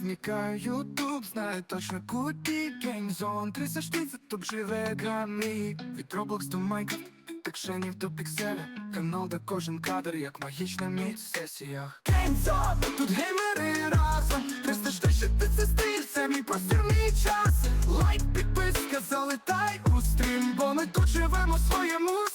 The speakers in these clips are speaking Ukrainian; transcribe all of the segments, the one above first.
вмикаю ютуб, знаю точно куди геймзон 360 тут живе екрани Від Roblox до Minecraft, текшенів до пікселя Канал, де кожен кадр, як магічна міць в сесіях. Геймзон, тут геймери разом. 360 це стиль, це мій простір, мій час. Лайк, підписка, залетай у стрім Бо ми тут живемо своєму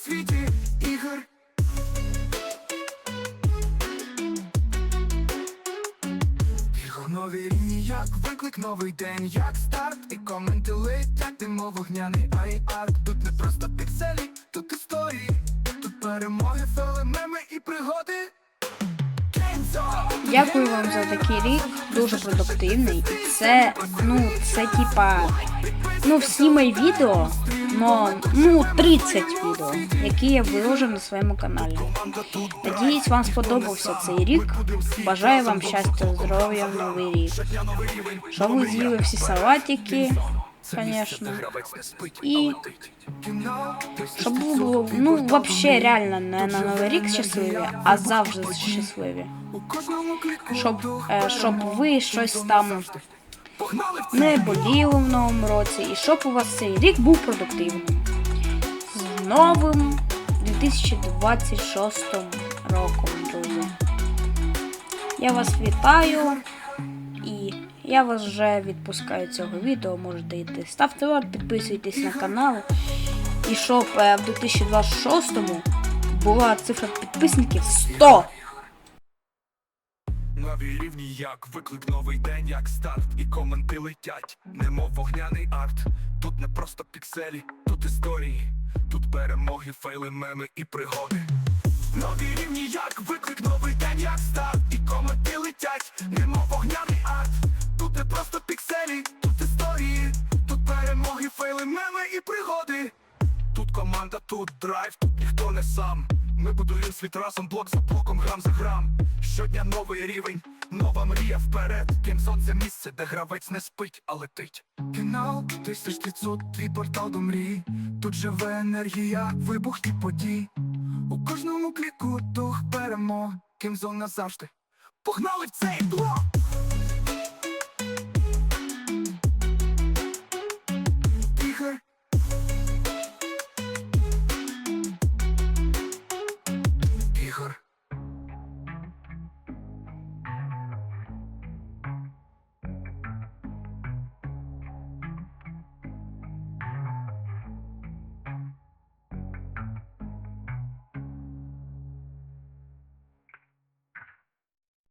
нові рівні, як виклик, новий день, як старт І коменти летять, немов вогняний ай-арт Тут не просто пікселі, тут історії Тут перемоги, фели, меми і пригоди! Дякую вам за такий рік, дуже продуктивний. І це, ну, це типа, ну, всі мої відео, но, ну, 30 відео, які я виложив на своєму каналі. Надіюсь, вам сподобався цей рік. Бажаю вам щастя, здоров'я новий рік. Щоб ви з'їли всі салатики, І щоб ви було, ну, вообще реально не на новий рік щасливі, а завжди щасливі. Щоб, щоб ви щось там не боліли в новому році, і щоб у вас цей рік був продуктивним. З новим 2026 роком, друзі. Я вас вітаю я вас вже відпускаю цього відео. Можете йти. Ставте лайк, підписуйтесь на канал. І щоб е, в 2026-му була цифра підписників 100. Нові рівні, як виклик, новий день, як старт, і коменти летять, немов вогняний арт. Тут не просто пікселі, тут історії, тут перемоги, фейли, меми і пригоди. Нові команда, тут драйв, тут ніхто не сам. Ми будуємо світ разом, блок за блоком, грам за грам. Щодня новий рівень, нова мрія вперед. Кімзон це місце, де гравець не спить, а летить. Канал 1500, твій портал до мрії. Тут живе енергія, вибух і подій. У кожному кліку дух перемог. Кімзон назавжди. Погнали в цей блок!